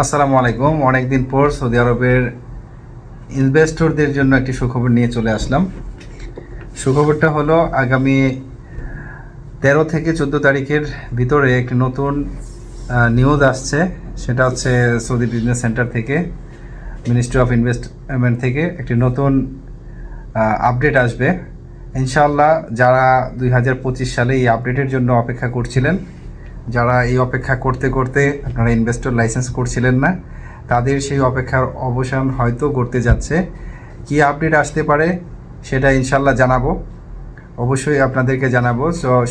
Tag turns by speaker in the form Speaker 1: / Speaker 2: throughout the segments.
Speaker 1: আসসালামু আলাইকুম। অনেকদিন পর সৌদি আরবের ইনভেস্টরদের জন্য একটি সুখবর নিয়ে চলে আসলাম। সুখবরটা হলো, আগামী তেরো থেকে চোদ্দ তারিখের ভিতরে একটি নতুন নিউজ আসছে। সেটা হচ্ছে সৌদি বিজনেস সেন্টার থেকে মিনিস্ট্রি অফ ইনভেস্টমেন্ট থেকে একটি নতুন আপডেট আসবে। ইনশাআল্লাহ যারা দুই হাজার পঁচিশ সালে এই আপডেটের জন্য অপেক্ষা করছিলেন যারা এই অপেক্ষা করতে করতে আপনারা ইনভেস্টর লাইসেন্স করছিলেন না, তাদের সেই অপেক্ষার অবসান হয়তো করতে যাচ্ছে। কি আপডেট আসতে পারে সেটা ইনশাল্লাহ জানাব। অবশ্যই আপনাদেরকে জানাব।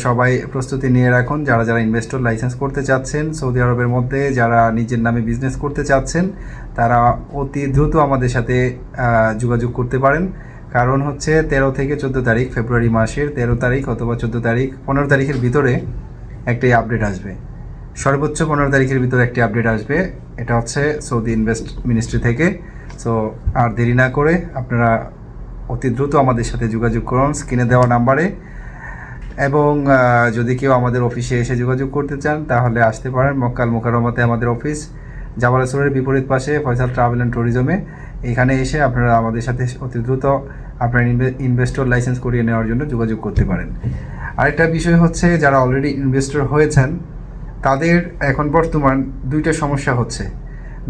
Speaker 1: সবাই প্রস্তুতি নিয়ে রাখুন। যারা যারা ইনভেস্টর লাইসেন্স করতে চাচ্ছেন, সৌদি আরবের মধ্যে যারা নিজের নামে বিজনেস করতে চাচ্ছেন, তারা অতি দ্রুত আমাদের সাথে যোগাযোগ করতে পারেন। কারণ হচ্ছে তেরো থেকে চোদ্দ তারিখ, ফেব্রুয়ারি মাসের তেরো তারিখ অথবা চোদ্দ তারিখ, পনেরো তারিখের ভিতরে একটি আপডেট আসবে। সর্বোচ্চ পনেরো তারিখের ভিতরে একটি আপডেট আসবে। এটা হচ্ছে সৌদি ইনভেস্ট মিনিস্ট্রি থেকে। সো আর দেরি না করে আপনারা অতি দ্রুত আমাদের সাথে যোগাযোগ করুন স্ক্রিনে দেওয়া নাম্বারে এবং যদি কেউ আমাদের অফিসে এসে যোগাযোগ করতে চান, তাহলে আসতে পারেন মক্কাল মোকারমতে আমাদের অফিস জাবালাসুরের বিপরীত পাশে ফয়সাল ট্রাভেল অ্যান্ড ট্যুরিজমে এখানে এসে আপনারা আমাদের সাথে অতি দ্রুত আপনার ইনভেস্টর লাইসেন্স করিয়ে নেওয়ার জন্য যোগাযোগ করতে পারেন। আরেকটা বিষয় হচ্ছে, যারা অলরেডি ইনভেস্টর হয়েছেন, তাদের এখন বর্তমান দুইটা সমস্যা হচ্ছে।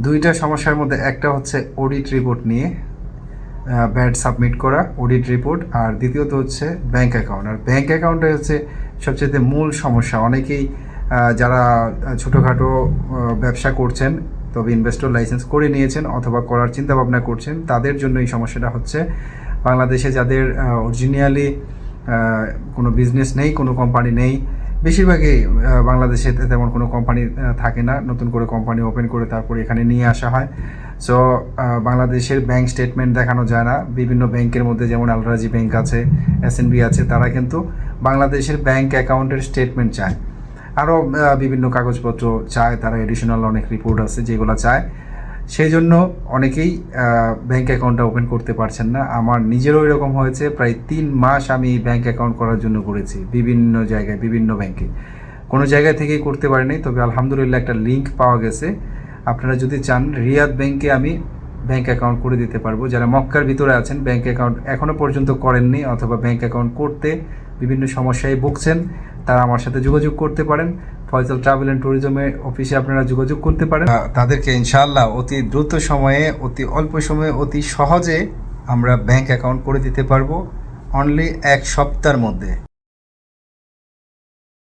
Speaker 1: দুইটা সমস্যার মধ্যে একটা হচ্ছে অডিট রিপোর্ট নিয়ে ব্যাড সাবমিট করা অডিট রিপোর্ট আর দ্বিতীয়ত হচ্ছে ব্যাংক অ্যাকাউন্ট আর ব্যাংক অ্যাকাউন্টে হচ্ছে সবচেয়ে মূল সমস্যা। অনেকেই যারা ছোটোখাটো ব্যবসা করছেন, তবে ইনভেস্টর লাইসেন্স করে নিয়েছেন অথবা করার চিন্তা ভাবনা করছেন, তাদের জন্য এই সমস্যাটা হচ্ছে বাংলাদেশে যাদের অরিজিনালি কোনো বিজনেস নেই, কোনো কোম্পানি নেই। বেশিরভাগই বাংলাদেশে তেমন কোনো কোম্পানি থাকে না। নতুন করে কোম্পানি ওপেন করে তারপরে এখানে নিয়ে আসা হয়। সো বাংলাদেশের ব্যাংক স্টেটমেন্ট দেখানো যায় না। বিভিন্ন ব্যাংকের মধ্যে যেমন আলরাজি ব্যাংক আছে এসএনবি আছে, তারা কিন্তু বাংলাদেশের ব্যাংক অ্যাকাউন্টের স্টেটমেন্ট চায়। আরও বিভিন্ন কাগজপত্র চায়, তারা এডিশনাল অনেক রিপোর্ট আছে যেগুলো চায়। সেই জন্য অনেকেই ব্যাঙ্ক অ্যাকাউন্টটা ওপেন করতে পারছেন না। আমার নিজেরও এরকম হয়েছে, প্রায় তিন মাস আমি ব্যাঙ্ক অ্যাকাউন্ট করার জন্য করেছি, বিভিন্ন জায়গায়, বিভিন্ন ব্যাংকে কোনো জায়গা থেকেই করতে পারিনি, তবে আলহামদুলিল্লাহ একটা লিঙ্ক পাওয়া গেছে। আপনারা যদি চান, রিয়াদ ব্যাংকে আমি ব্যাংক অ্যাকাউন্ট করে দিতে পারব। যারা মক্কার ভিতরে আছেন ব্যাংক অ্যাকাউন্ট এখনও পর্যন্ত করেননি, অথবা ব্যাংক অ্যাকাউন্ট করতে বিভিন্ন সমস্যায় ভুগছেন তারা আমার সাথে যোগাযোগ করতে পারেন। ফয়সাল ট্রাভেল অ্যান্ড ট্যুরিজমের অফিসে আপনারা যোগাযোগ করতে পারেন। তাদেরকে ইনশাল্লাহ অতি দ্রুত সময়ে, অতি অল্প সময়ে, অতি সহজে আমরা ব্যাংক অ্যাকাউন্ট করে দিতে পারব। অনলি এক সপ্তাহের মধ্যে।